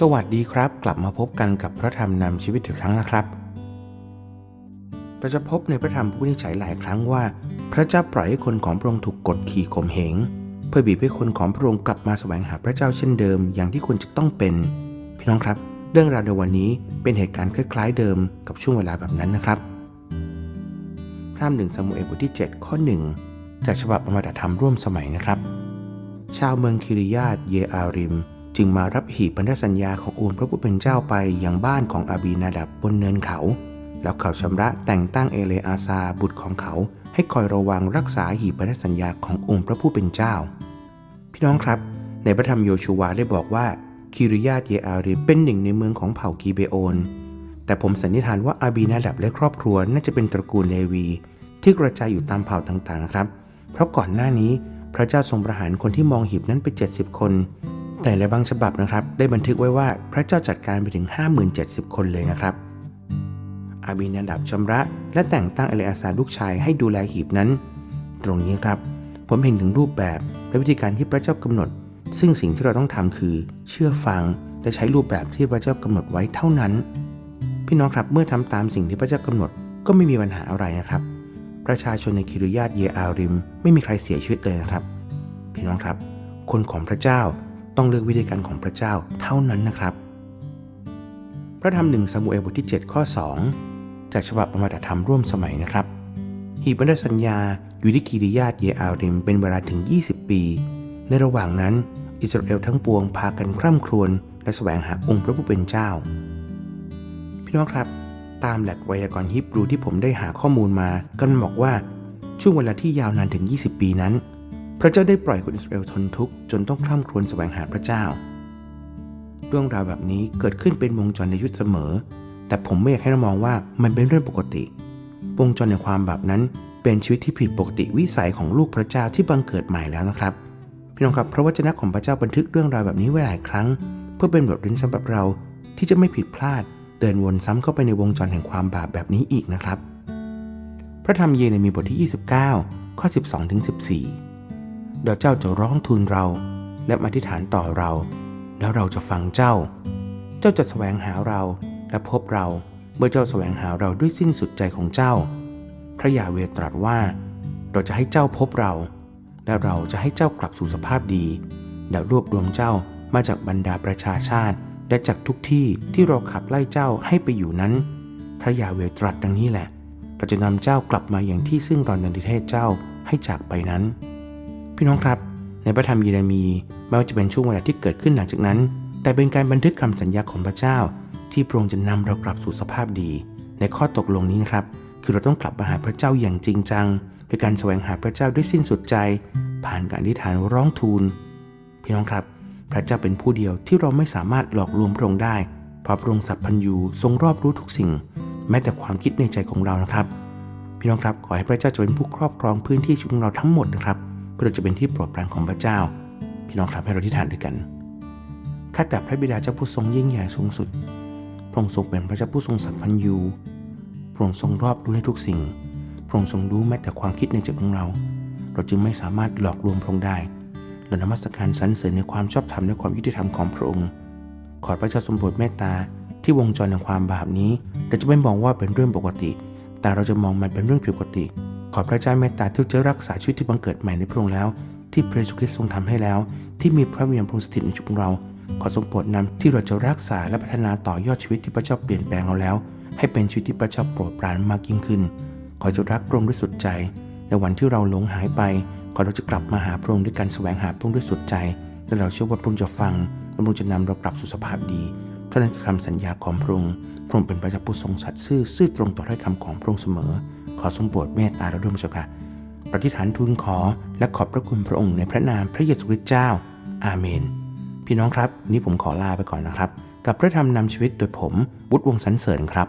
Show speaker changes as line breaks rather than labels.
สวัสดีครับ กลับมาพบกันกับพระธรรมนำชีวิตอีกครั้งนะครับ เราจะพบในพระธรรมผู้นิจฉัยหลายครั้งว่า พระเจ้าปล่อยให้คนของพระองค์ถูกกดขี่ข่มเหงเพื่อบีบให้คนของพระองค์กลับมาแสวงหาพระเจ้าเช่นเดิม อย่างที่ควรจะต้องเป็น พี่น้องครับ เรื่องราวในวันนี้เป็นเหตุการณ์คล้ายๆเดิมกับช่วงเวลาแบบนั้นนะครับ พระธรรมหนึ่งซามูเอลบทที่ 7 ข้อ 1 จากฉบับประมาทธรรมร่วมสมัยนะครับ ชาวเมืองคิริยาตเยอาริม จึงมารับหีบพันธสัญญาขององค์พระผู้เป็นเจ้าไปยังบ้านของอาบีนาดับบนเนินเขา แล้วเขาชำระแต่งตั้งเอเลอาซาบุตรของเขา ให้คอยระวังรักษาหีบพันธสัญญาขององค์พระผู้เป็นเจ้า พี่น้องครับ ในพระธรรมโยชูวาได้บอกว่าคิริยาตเยอาริเป็นหนึ่งในเมืองของเผ่ากีเบโอนแต่ผมสันนิษฐานว่าอาบีนาดับและครอบครัวน่าจะเป็นตระกูลเลวี ที่กระจายอยู่ตามเผ่าต่างๆนะครับ เพราะก่อนหน้านี้พระเจ้าทรงประหารคนที่มองหีบนั้นไป 70 คน แต่ในบางฉบับนะครับได้บันทึกไว้ว่าพระเจ้าจัดการไปถึง 50,070 คนเลยนะครับ อาบีนาดับชำระ และแต่งตั้งเอเลอาซาลูกชายให้ดูแลหีบนั้น ตรงนี้ครับ ผมเห็นถึงรูปแบบและวิธีการที่พระเจ้ากำหนด ซึ่งสิ่งที่เราต้องทำคือ เชื่อฟังและใช้รูปแบบที่พระเจ้ากำหนดไว้เท่านั้น พี่น้องครับเมื่อทำตามสิ่งที่พระเจ้ากำหนดก็ไม่มีปัญหาอะไรนะครับ ประชาชนในคิรุยาตเยอาริม ไม่มีใครเสียชีวิตเลยนะครับ พี่น้องครับ คนของพระเจ้า ต้องเลือกวิธีการของพระเจ้าเท่านั้นนะครับ พระธรรมหนึ่งซามูเอลบทที่ 7 ข้อ 2 จากฉบับประมาทธรรมร่วมสมัยนะครับ หีบพันธสัญญาอยู่ที่คิริยาตเยอาริมเป็นเวลาถึง 20 ปี ในระหว่างนั้น อิสราเอลทั้งปวงพากันคร่ำครวญและแสวงหาองค์พระผู้เป็นเจ้า พี่น้องครับ ตามแหลักไวยากรณ์ฮิบรูที่ผมได้หาข้อมูลมา ก็มันบอกว่าช่วงเวลาที่ยาวนานถึง 20 ปีนั้น พระเจ้าได้ปล่อยคนอิสราเอลทนทุกข์จนต้องคร่ำครวญแสวงหาพระเจ้า เรื่องราวแบบนี้เกิดขึ้นเป็นวงจรในยุคเสมอ แต่ผมไม่อยากให้เรามองว่ามันเป็นเรื่องปกติ วงจรในความแบบนั้น เป็นชีวิตที่ผิดปกติวิสัยของลูกพระเจ้าที่บังเกิดใหม่แล้วนะครับ พี่น้องครับพระวจนะของพระเจ้าบันทึกเรื่องราวแบบนี้ไว้หลายครั้ง เพื่อเป็นบทเรียนสำหรับเราที่จะไม่ผิดพลาดเดินวนซ้ำเข้าไปในวงจรแห่งความบาปแบบนี้อีกนะครับ พระธรรมเยเรมีบทที่ 29 ข้อ 12ถึง14 เดี๋ยวเจ้าจะร้องทูลเรา และมาอธิษฐานต่อเรา แล้วเราจะฟังเจ้า เจ้าจะแสวงหาเราและพบเราเมื่อเจ้าแสวงหาเราด้วยสิ้นสุดใจของเจ้า พระยาเวตรัสว่า เราจะให้เจ้าพบเรา และเราจะให้เจ้ากลับสู่สภาพดีและรวบรวมเจ้ามาจากบรรดาประชาชาติ และจากทุกที่ที่เราขับไล่เจ้าให้ไปอยู่นั้น พระยาเวตรัสดังนี้แหละ เราจะนำเจ้ากลับมาอย่างที่ซึ่งเรานันทิเทศเจ้าให้จากไปนั้น พี่น้องครับ ในพระธรรมเยเรมีไม่ว่าจะเป็นช่วงเวลาที่เกิดขึ้นหลังจากนั้น แต่เป็นการบันทึกคำสัญญาของพระเจ้า ที่พระองค์จะนำเรากลับสู่สภาพดี ในข้อตกลงนี้ครับ คือเราต้องกลับมาหาพระเจ้าอย่างจริงจังโดยการแสวงหาพระเจ้าด้วยสิ้นสุดใจ ผ่านการอธิษฐานร้องทูล พี่น้องครับ พระเจ้าเป็นผู้เดียวที่เราไม่สามารถหลอกลวงพระองค์ได้เพราะพระองค์สัพพัญญูทรงรอบรู้ทุกสิ่ง แม้แต่ความคิดในใจของเรานะครับ พี่น้องครับขอให้พระเจ้าจะเป็นผู้ครอบครองพื้นที่ชีวิตของเราทั้งหมดนะครับ เพื่อจะเป็นที่โปรดปรานของพระเจ้า พี่น้องครับให้เราอธิษฐานด้วยกันข้าแต่พระบิดาเจ้าผู้ทรงยิ่งใหญ่สูงสุด พระองค์ทรงเป็นพระเจ้าผู้ทรงสัพพัญญูพระองค์ทรงรอบรู้ในทุกสิ่ง พระองค์ทรงรู้แม้แต่ความคิดในใจของเรา เราจึงไม่สามารถหลอกลวงพระองค์ได้เรานมัสการสรรเสริญในความชอบธรรมและความยุติธรรมของพระองค์ ขอพระเจ้าทรงโปรดเมตตาที่วงจรแห่งความบาปนี้เราจะไม่มองว่าเป็นเรื่องปกติ แต่เราจะมองมันเป็นเรื่องผิดปกติ ขอพระเจ้าเมตตาที่จะรักษาชีวิตที่บังเกิดใหม่ในพระองค์แล้ว ที่พระเยซูคริสต์ทรงทำให้แล้ว ที่มีพระวิญญาณพระองค์สถิตในชีวิตของเรา ขอทรงโปรดนำที่เราจะรักษาและพัฒนาต่อยอดชีวิตที่พระเจ้าเปลี่ยนแปลงเราแล้ว ให้เป็นชีวิตที่พระเจ้าโปรดปรานมากยิ่งขึ้น ขอจะรักพระองค์ด้วยสุดใจ ในวันที่เราหลงหายไป ขอเราจะกลับมาหาพระองค์ด้วยการแสวงหาพระองค์ด้วยสุดใจ และเราเชื่อว่าพระองค์จะฟังและพระองค์จะนำเรากลับสู่สภาพดีเท่านั้นคือคำสัญญาของพระองค์พระองค์เป็นพระเจ้าผู้ทรงสัตย์ซื่อซื่อตรงต่อถ้อยคำของพระองค์เสมอ ขอทรงโปรดเมตตาเราด้วยพระเจ้าค่ะปฏิฐานทูลขอและขอบพระคุณพระองค์ในพระนามพระเยซูคริสต์เจ้า อาเมน พี่น้องครับวันนี้ผมขอลาไปก่อนนะครับ กับพระธรรมนำชีวิตโดยผมบุตรวงสันเสริญครับ